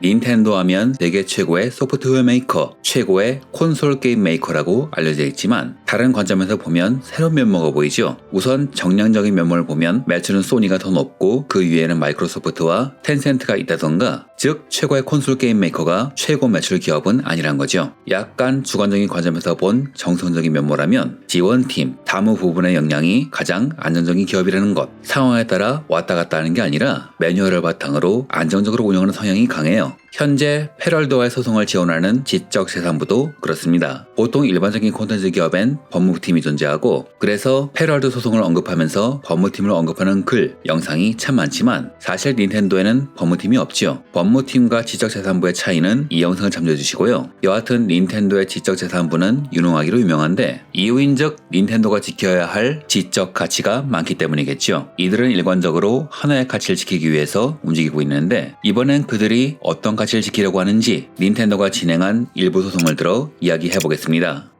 닌텐도 하면 세계 최고의 소프트웨어 메이커, 최고의 콘솔 게임 메이커라고 알려져 있지만 다른 관점에서 보면 새로운 면모가 보이죠. 우선 정량적인 면모를 보면 매출은 소니가 더 높고 그 위에는 마이크로소프트와 텐센트가 있다던가 즉 최고의 콘솔 게임 메이커가 최고 매출 기업은 아니란 거죠. 약간 주관적인 관점에서 본 정성적인 면모라면 지원팀, 다무 부분의 역량이 가장 안정적인 기업이라는 것. 상황에 따라 왔다 갔다 하는 게 아니라 매뉴얼을 바탕으로 안정적으로 운영하는 성향이 강해요. 현재 패럴드와의 소송을 지원하는 지적재산부도 그렇습니다. 보통 일반적인 콘텐츠 기업엔 법무팀이 존재하고 그래서 패럴드 소송을 언급하면서 법무팀을 언급하는 글, 영상이 참 많지만 사실 닌텐도에는 법무팀이 없죠. 법무팀과 지적재산부의 차이는 이 영상을 참조해주시고요. 여하튼 닌텐도의 지적재산부는 유능하기로 유명한데 이유인즉 닌텐도가 지켜야 할 지적 가치가 많기 때문이겠죠. 이들은 일관적으로 하나의 가치를 지키기 위해서 움직이고 있는데 이번엔 그들이 어떤 가치를 지키려고 하는지 닌텐도가 진행한 일부 소송을 들어 이야기해 보겠습니다.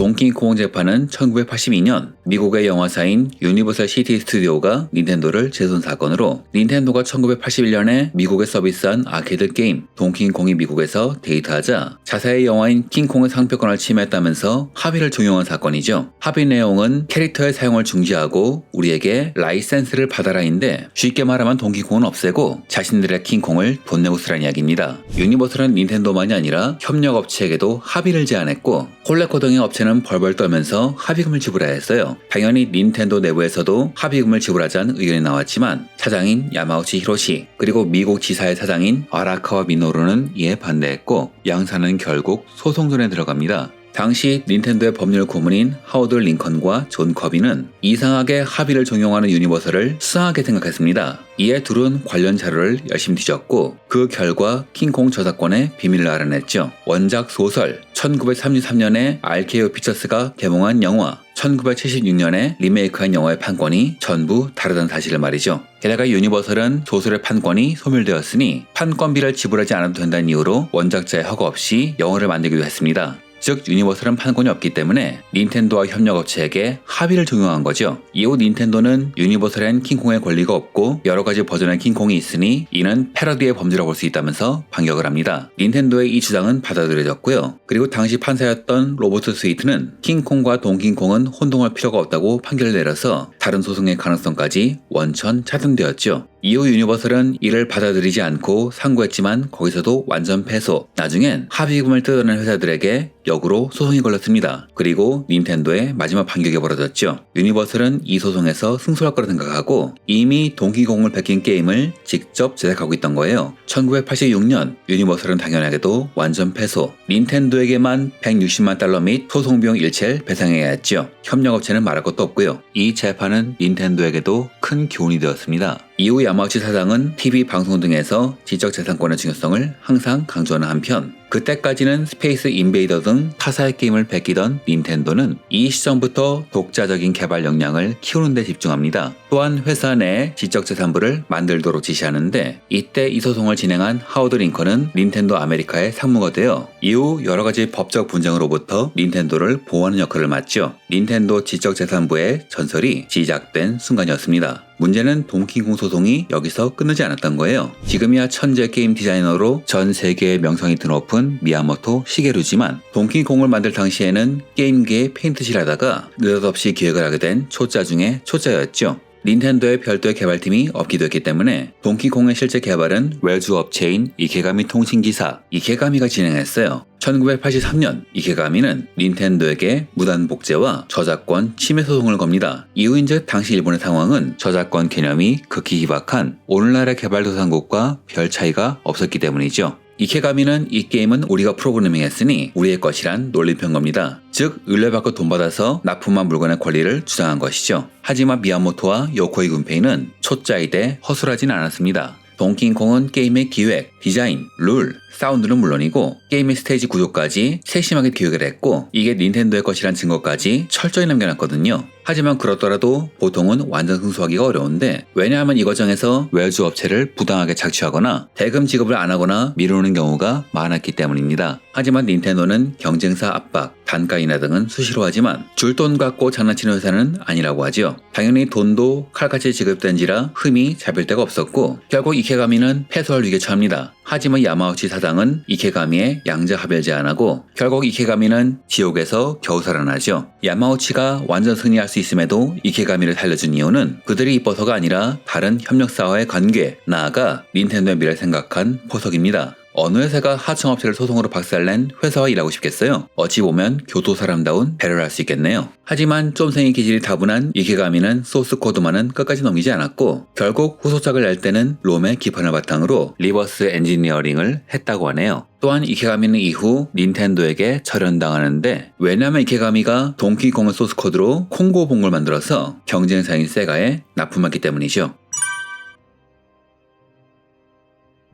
동킹콩 재판은 1982년 미국의 영화사인 유니버설 시티 스튜디오가 닌텐도를 제손 사건으로 닌텐도가 1981년에 미국에 서비스한 아케이드 게임 동킹콩이 미국에서 데이트하자 자사의 영화인 킹콩의 상표권을 침해했다면서 합의를 종용한 사건이죠. 합의 내용은 캐릭터의 사용을 중지하고 우리에게 라이센스를 받아라인데 쉽게 말하면 동킹콩은 없애고 자신들의 킹콩을 돈 내고 쓰라는 이야기입니다. 유니버설은 닌텐도만이 아니라 협력업체에게도 합의를 제안했고 콜레코 등의 업체는 벌벌 떨면서 합의금을 지불해야 했어요. 당연히 닌텐도 내부에서도 합의금을 지불하자는 의견이 나왔지만 사장인 야마우치 히로시 그리고 미국 지사의 사장인 아라카와 미노루는 이에 반대했고 양사는 결국 소송전에 들어갑니다. 당시 닌텐도의 법률 고문인 하워드 링컨과 존 커비는 이상하게 합의를 종용하는 유니버설을 수상하게 생각했습니다. 이에 둘은 관련 자료를 열심히 뒤졌고 그 결과 킹콩 저작권의 비밀을 알아냈죠. 원작 소설, 1933년에 RKO 피처스가 개봉한 영화, 1976년에 리메이크한 영화의 판권이 전부 다르다는 사실을 말이죠. 게다가 유니버설은 소설의 판권이 소멸되었으니 판권비를 지불하지 않아도 된다는 이유로 원작자의 허가 없이 영화를 만들기도 했습니다. 즉 유니버설은 판권이 없기 때문에 닌텐도와 협력업체에게 합의를 적용한 거죠. 이후 닌텐도는 유니버설엔 킹콩의 권리가 없고 여러 가지 버전의 킹콩이 있으니 이는 패러디의 범죄라고 볼 수 있다면서 반격을 합니다. 닌텐도의 이 주장은 받아들여졌고요. 그리고 당시 판사였던 로버트 스위트는 킹콩과 동킹콩은 혼동할 필요가 없다고 판결을 내려서 다른 소송의 가능성까지 원천 차단되었죠. 이후 유니버설은 이를 받아들이지 않고 상고했지만 거기서도 완전 패소. 나중엔 합의금을 뜯어낸 회사들에게 역으로 소송이 걸렸습니다. 그리고 닌텐도의 마지막 반격이 벌어졌죠. 유니버설은 이 소송에서 승소할 거라 생각하고 이미 동키공을 베낀 게임을 직접 제작하고 있던 거예요. 1986년 유니버설은 당연하게도 완전 패소. 닌텐도에게만 160만 달러 및 소송 비용 일체를 배상해야 했죠. 협력업체는 말할 것도 없고요. 이 재판은 닌텐도에게도 큰 교훈이 되었습니다. 이후 야마우치 사장은 TV 방송 등에서 지적재산권의 중요성을 항상 강조하는 한편 그때까지는 스페이스 인베이더 등 타사의 게임을 베끼던 닌텐도는 이 시점부터 독자적인 개발 역량을 키우는 데 집중합니다. 또한 회사 내 지적재산부를 만들도록 지시하는데 이때 이 소송을 진행한 하워드 링컨은 닌텐도 아메리카의 상무가 되어 이후 여러 가지 법적 분쟁으로부터 닌텐도를 보호하는 역할을 맡죠. 닌텐도 지적재산부의 전설이 시작된 순간이었습니다. 문제는 동킹콩 소송이 여기서 끝나지 않았던 거예요. 지금이야 천재 게임 디자이너로 전 세계의 명성이 드높은 미야모토 시게루지만 동킹콩을 만들 당시에는 게임계의 페인트실 하다가 느닷없이 기획을 하게 된 초짜 중에 초짜였죠. 닌텐도의 별도의 개발팀이 없기도 했기 때문에 동키콩의 실제 개발은 외주 업체인 이케가미 통신기사 이케가미가 진행했어요. 1983년 이케가미는 닌텐도에게 무단 복제와 저작권 침해 소송을 겁니다. 이유인즉 당시 일본의 상황은 저작권 개념이 극히 희박한 오늘날의 개발도상국과 별 차이가 없었기 때문이죠. 이케가미는 이 게임은 우리가 프로그래밍 했으니 우리의 것이란 논리편 겁니다. 즉, 의뢰받고 돈 받아서 납품한 물건의 권리를 주장한 것이죠. 하지만 미야모토와 요코이 군페이는 초짜이되 허술하진 않았습니다. 동킹콩은 게임의 기획, 디자인, 룰, 사운드는 물론이고 게임의 스테이지 구조까지 세심하게 기획을 했고 이게 닌텐도의 것이란 증거까지 철저히 남겨놨거든요. 하지만 그렇더라도 보통은 완전 승소하기가 어려운데 왜냐하면 이 과정에서 외주 업체를 부당하게 착취하거나 대금 지급을 안 하거나 미루는 경우가 많았기 때문입니다. 하지만 닌텐도는 경쟁사 압박, 단가 인하 등은 수시로 하지만 줄 돈 갖고 장난치는 회사는 아니라고 하지요. 당연히 돈도 칼같이 지급된지라 흠이 잡힐 데가 없었고 결국 이케가미는 패소할 위기에 처합니다. 하지만 야마우치 사장은 이케가미의 양자 합의를 제안하고 결국 이케가미는 지옥에서 겨우 살아나죠. 야마우치가 완전 승리할 수 있음에도 이케가미를 살려준 이유는 그들이 이뻐서가 아니라 다른 협력사와의 관계, 나아가 닌텐도의 미래를 생각한 포석입니다. 어느 회사가 하청업체를 소송으로 박살낸 회사와 일하고 싶겠어요? 어찌 보면 교도 사람다운 배려를 할 수 있겠네요. 하지만 쫌생이 기질이 다분한 이케가미는 소스 코드만은 끝까지 넘기지 않았고 결국 후속작을 낼 때는 롬의 기판을 바탕으로 리버스 엔지니어링을 했다고 하네요. 또한 이케가미는 이후 닌텐도에게 절연당하는데 왜냐면 이케가미가 동키콩을 소스 코드로 콩고 봉을 만들어서 경쟁사인 세가에 납품했기 때문이죠.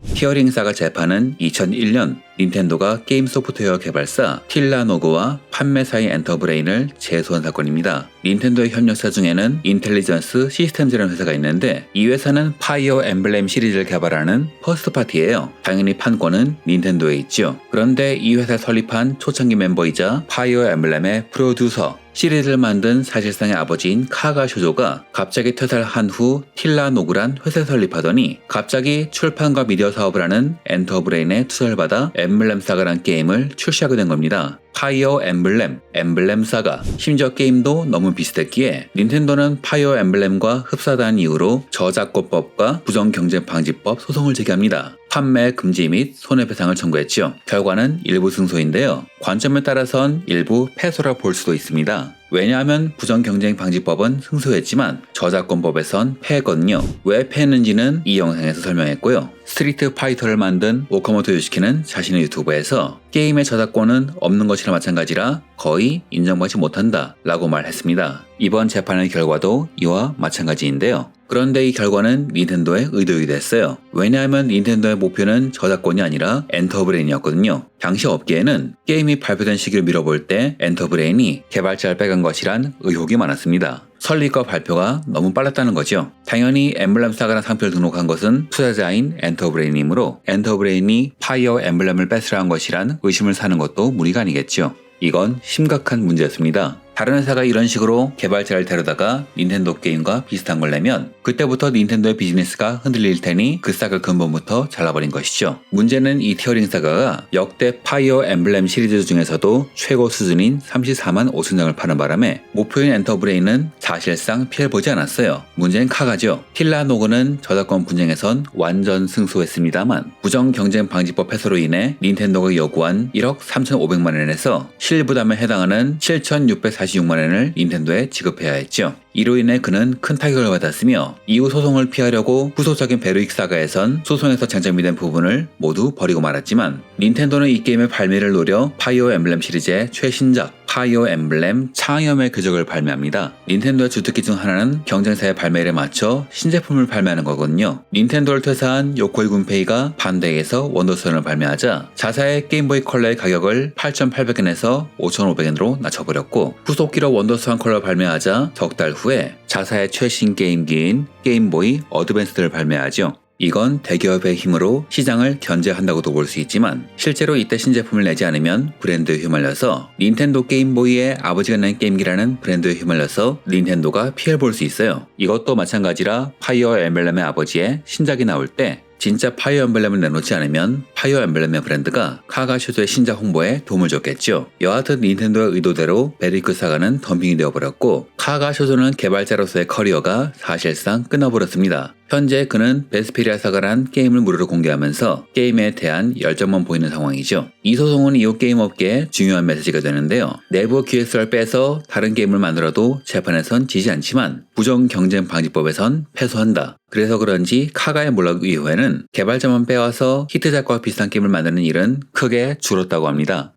히어링사가 재판은 2001년 닌텐도가 게임 소프트웨어 개발사 틸라노그와 판매사인 엔터브레인을 제소한 사건입니다. 닌텐도의 협력사 중에는 인텔리전스 시스템즈라는 회사가 있는데 이 회사는 파이어 엠블렘 시리즈를 개발하는 퍼스트 파티예요. 당연히 판권은 닌텐도에 있죠. 그런데 이 회사 설립한 초창기 멤버이자 파이어 엠블렘의 프로듀서 시리즈를 만든 사실상의 아버지인 카가 쇼조가 갑자기 퇴사한 후 틸라노그란 회사를 설립하더니 갑자기 출판과 미디어 사업을 하는 엔터브레인의 투자를 받아 엠블렘 사가란 게임을 출시하게 된 겁니다. 파이어 엠블렘, 엠블렘 사가, 심지어 게임도 너무 비슷했기에 닌텐도는 파이어 엠블렘과 흡사한 이유로 저작권법과 부정경쟁 방지법 소송을 제기합니다. 판매 금지 및 손해배상을 청구했지요. 결과는 일부 승소인데요. 관점에 따라선 일부 패소라 볼 수도 있습니다. 왜냐하면 부정경쟁방지법은 승소했지만 저작권법에선 패거든요. 왜 패했는지는 이 영상에서 설명했고요. 스트리트 파이터를 만든 오카모토 요시키는 자신의 유튜브에서 게임의 저작권은 없는 것이나 마찬가지라 거의 인정받지 못한다 라고 말했습니다. 이번 재판의 결과도 이와 마찬가지인데요. 그런데 이 결과는 닌텐도의 의도이기도 했어요. 왜냐하면 닌텐도의 목표는 저작권이 아니라 엔터브레인이었거든요. 당시 업계에는 게임이 발표된 시기를 미뤄볼 때 엔터브레인이 개발자를 빼간 것이란 의혹이 많았습니다. 설립과 발표가 너무 빨랐다는 거죠. 당연히 엠블렘 사가란 상표를 등록한 것은 투자자인 엔터브레인이므로 엔터브레인이 파이어 엠블렘을 뺏으려한 것이란 의심을 사는 것도 무리가 아니겠죠. 이건 심각한 문제였습니다. 다른 회사가 이런 식으로 개발자를 데려다가 닌텐도 게임과 비슷한 걸 내면 그때부터 닌텐도의 비즈니스가 흔들릴 테니 그 싹을 근본부터 잘라버린 것이죠. 문제는 이 티어링 사가가 역대 파이어 엠블렘 시리즈 중에서도 최고 수준인 34만 5천 장을 파는 바람에 목표인 엔터브레인은 사실상 피해를 보지 않았어요. 문제는 카가죠. 힐라노그는 저작권 분쟁에선 완전 승소했습니다만 부정 경쟁 방지법 폐소로 인해 닌텐도가 요구한 1억 3,500만 원에서 실부담에 해당하는 7,640 46만 원을 닌텐도에 지급해야 했죠. 이로 인해 그는 큰 타격을 받았으며 이후 소송을 피하려고 후속작인 베르익 사가에선 소송에서 장점이 된 부분을 모두 버리고 말았지만 닌텐도는 이 게임의 발매를 노려 파이어 엠블렘 시리즈의 최신작 파이어 엠블렘 창염의 궤적을 발매합니다. 닌텐도의 주특기 중 하나는 경쟁사의 발매를 맞춰 신제품을 발매하는 거거든요. 닌텐도를 퇴사한 요코이 군페이가 반대에서 원더선을 발매하자 자사의 게임보이 컬러의 가격을 8,800엔에서 5,500엔으로 낮춰버렸고 후속기로 원더스완 컬러 발매하자 석 달 후에 자사의 최신 게임기인 게임보이 어드밴스를 발매하죠. 이건 대기업의 힘으로 시장을 견제한다고도 볼 수 있지만 실제로 이때 신제품을 내지 않으면 브랜드에 휘말려서 닌텐도 게임보이의 아버지가 낸 게임기라는 브랜드에 휘말려서 닌텐도가 피해를 볼수 있어요. 이것도 마찬가지라 파이어 엠블렘의 아버지의 신작이 나올 때 진짜 파이어 엠블렘을 내놓지 않으면 파이어 엠블렘의 브랜드가 카가슈도의 신작 홍보에 도움을 줬겠죠. 여하튼 닌텐도의 의도대로 베리크 사가는 덤핑이 되어버렸고 카가쇼조는 개발자로서의 커리어가 사실상 끊어버렸습니다. 현재 그는 베스피리아 사가란 게임을 무료로 공개하면서 게임에 대한 열정만 보이는 상황이죠. 이 소송은 이후 게임 업계에 중요한 메시지가 되는데요. 내부 기획서를 빼서 다른 게임을 만들어도 재판에선 지지 않지만 부정 경쟁 방지법에선 패소한다. 그래서 그런지 카가의 몰락 이후에는 개발자만 빼와서 히트작과 비슷한 게임을 만드는 일은 크게 줄었다고 합니다.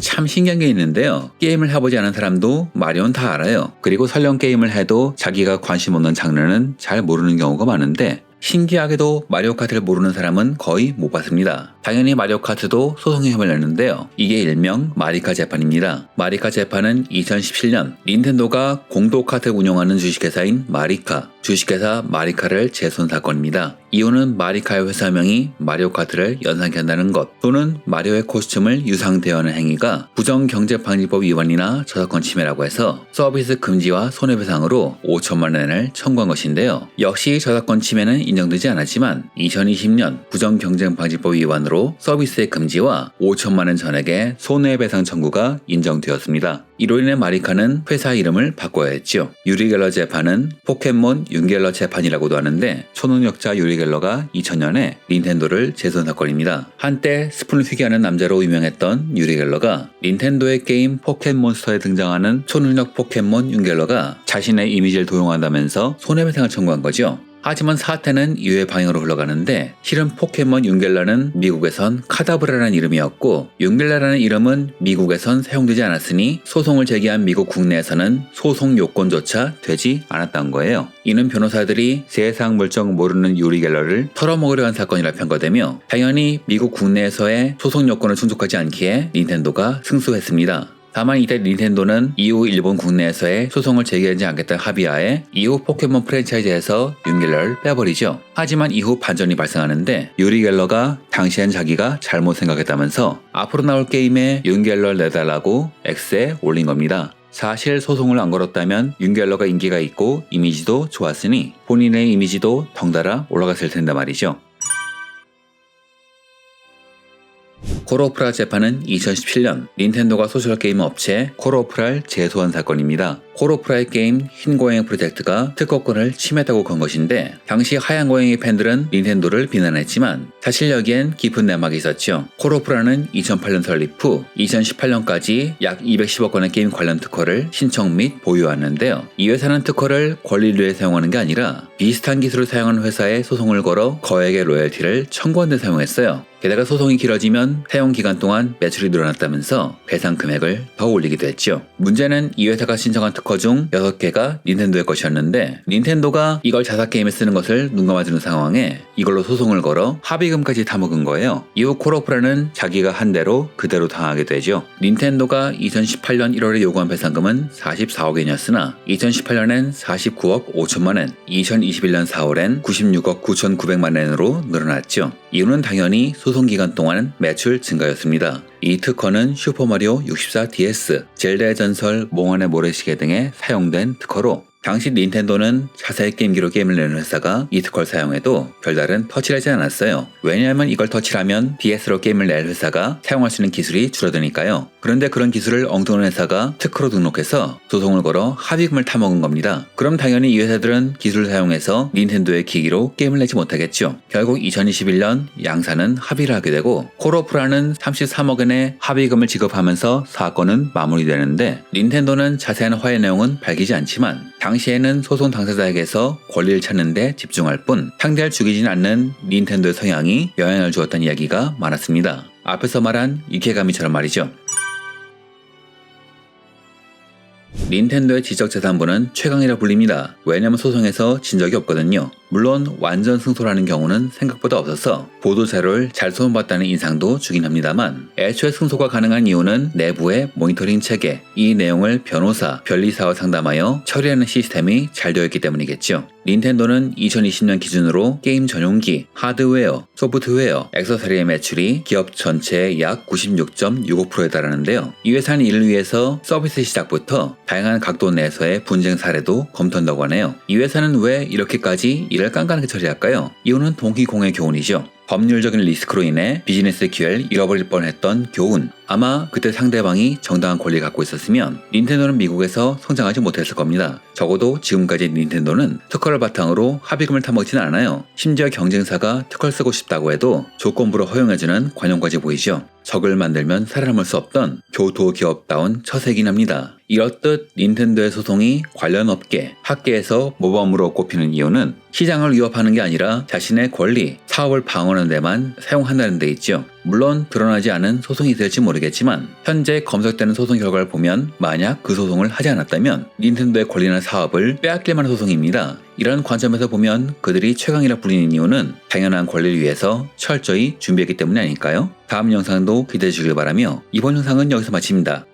참 신기한 게 있는데요. 게임을 해보지 않은 사람도 마리오는 다 알아요. 그리고 설령 게임을 해도 자기가 관심 없는 장르는 잘 모르는 경우가 많은데 신기하게도 마리오 카트를 모르는 사람은 거의 못 봤습니다. 당연히 마리오 카트도 소송의 힘을 냈는데요. 이게 일명 마리카 재판입니다. 마리카 재판은 2017년 닌텐도가 공도 카트 운영하는 주식회사인 마리카, 주식회사 마리카를 재손 사건입니다. 이유는 마리카의 회사명이 마리오 카트를 연상케 한다는 것 또는 마리오의 코스튬을 유상대여하는 행위가 부정경제방지법 위반이나 저작권 침해라고 해서 서비스 금지와 손해배상으로 5천만 원을 청구한 것인데요. 역시 저작권 침해는 인정되지 않았지만 2020년 부정경쟁방지법 위반으로 서비스의 금지와 5천만 원 전액의 손해배상 청구가 인정되었습니다. 이로 인해 마리카는 회사 이름을 바꿔야 했죠. 유리갤러 재판은 포켓몬 윤갤러 재판이라고도 하는데 초능력자 유리갤러가 2000년에 닌텐도를 재선 사건입니다. 한때 스푼을 휘게 하는 남자로 유명했던 유리갤러가 닌텐도의 게임 포켓몬스터에 등장하는 초능력 포켓몬 윤갤러가 자신의 이미지를 도용한다면서 손해배상을 청구한 거죠. 하지만 사태는 이외 방향으로 흘러가는데 실은 포켓몬 윤겔라는 미국에선 카다브라라는 이름이었고 윤겔라라는 이름은 미국에선 사용되지 않았으니 소송을 제기한 미국 국내에서는 소송 요건조차 되지 않았던 거예요. 이는 변호사들이 세상 물정 모르는 유리갤러를 털어먹으려 한 사건이라 평가되며 당연히 미국 국내에서의 소송 요건을 충족하지 않기에 닌텐도가 승소했습니다. 다만 이때 닌텐도는 이후 일본 국내에서의 소송을 제기하지 않겠다는 합의하에 이후 포켓몬 프랜차이즈에서 윤갤러를 빼버리죠. 하지만 이후 반전이 발생하는데 유리 갤러가 당시엔 자기가 잘못 생각했다면서 앞으로 나올 게임에 윤갤러를 내달라고 X에 올린 겁니다. 사실 소송을 안 걸었다면 윤갤러가 인기가 있고 이미지도 좋았으니 본인의 이미지도 덩달아 올라갔을 텐데 말이죠. 콜오프라 재판은 2017년 닌텐도가 소셜 게임 업체 콜오프라를 제소한 사건입니다. 콜오프라의 게임 흰 고양이 프로젝트가 특허권을 침해했다고 건 것인데 당시 하얀 고양이 팬들은 닌텐도를 비난했지만 사실 여기엔 깊은 내막이 있었죠. 콜오프라는 2008년 설립 후 2018년까지 약 210억 건의 게임 관련 특허를 신청 및 보유하는데요. 이 회사는 특허를 권리를 위해 사용하는 게 아니라 비슷한 기술을 사용하는 회사에 소송을 걸어 거액의 로열티를 청구한 데 사용했어요. 게다가 소송이 길어지면 사용 기간 동안 매출이 늘어났다면서 배상 금액을 더 올리기도 했죠. 문제는 이 회사가 신청한 특허 중 6개가 닌텐도의 것이었는데 닌텐도가 이걸 자사 게임에 쓰는 것을 눈감아주는 상황에 이걸로 소송을 걸어 합의금까지 타먹은 거예요. 이후 콜오프라는 자기가 한 대로 그대로 당하게 되죠. 닌텐도가 2018년 1월에 요구한 배상금은 44억 엔이었으나 2018년엔 49억 5천만 엔, 2021년 4월엔 96억 9,900만 엔으로 늘어났죠. 이유는 당연히 소송 기간 동안 매출 증가였습니다. 이 특허는 슈퍼마리오 64 DS, 젤다의 전설, 몽환의 모래시계 등에 사용된 특허로 당시 닌텐도는 자사의 게임기로 게임을 내는 회사가 이 특허를 사용해도 별다른 터치를 하지 않았어요. 왜냐하면 이걸 터치하면 DS로 게임을 낼 회사가 사용할 수 있는 기술이 줄어드니까요. 그런데 그런 기술을 엉뚱한 회사가 특허로 등록해서 소송을 걸어 합의금을 타먹은 겁니다. 그럼 당연히 이 회사들은 기술을 사용해서 닌텐도의 기기로 게임을 내지 못하겠죠. 결국 2021년 양사는 합의를 하게 되고 콜오프라는 33억 원의 합의금을 지급하면서 사건은 마무리되는데 닌텐도는 자세한 화해 내용은 밝히지 않지만 당시에는 소송 당사자에게서 권리를 찾는데 집중할 뿐 상대를 죽이진 않는 닌텐도의 성향이 영향을 주었다는 이야기가 많았습니다. 앞에서 말한 이케가미처럼 말이죠. 닌텐도의 지적재산부는 최강이라 불립니다. 왜냐면 소송에서 진 적이 없거든요. 물론 완전 승소라는 경우는 생각보다 없어서 보도자료를 잘 소문봤다는 인상도 주긴 합니다만 애초에 승소가 가능한 이유는 내부의 모니터링 체계, 이 내용을 변호사, 변리사와 상담하여 처리하는 시스템이 잘 되어 있기 때문이겠죠. 닌텐도는 2020년 기준으로 게임 전용기, 하드웨어, 소프트웨어, 액세서리의 매출이 기업 전체의 약 96.65%에 달하는데요. 이 회사는 이를 위해서 서비스 시작부터 다양한 각도 내에서의 분쟁 사례도 검토한다고 하네요. 이 회사는 왜 이렇게까지 일을 깐깐하게 처리할까요? 이유는 동기공의 교훈이죠. 법률적인 리스크로 인해 비즈니스 기회를 잃어버릴 뻔했던 교훈. 아마 그때 상대방이 정당한 권리를 갖고 있었으면 닌텐도는 미국에서 성장하지 못했을 겁니다. 적어도 지금까지 닌텐도는 특허를 바탕으로 합의금을 타먹지는 않아요. 심지어 경쟁사가 특허를 쓰고 싶다고 해도 조건부로 허용해주는 관용까지 보이죠. 적을 만들면 살아남을 수 없던 교도 기업다운 처세긴 합니다. 이렇듯 닌텐도의 소송이 관련 업계, 학계에서 모범으로 꼽히는 이유는 시장을 위협하는 게 아니라 자신의 권리, 사업을 방어하는 데만 사용한다는 데 있죠. 물론 드러나지 않은 소송이 될지 모르겠지만 현재 검색되는 소송 결과를 보면 만약 그 소송을 하지 않았다면 닌텐도의 권리나 사업을 빼앗길 만한 소송입니다. 이런 관점에서 보면 그들이 최강이라 불리는 이유는 당연한 권리를 위해서 철저히 준비했기 때문이 아닐까요? 다음 영상도 기대해 주길 바라며 이번 영상은 여기서 마칩니다.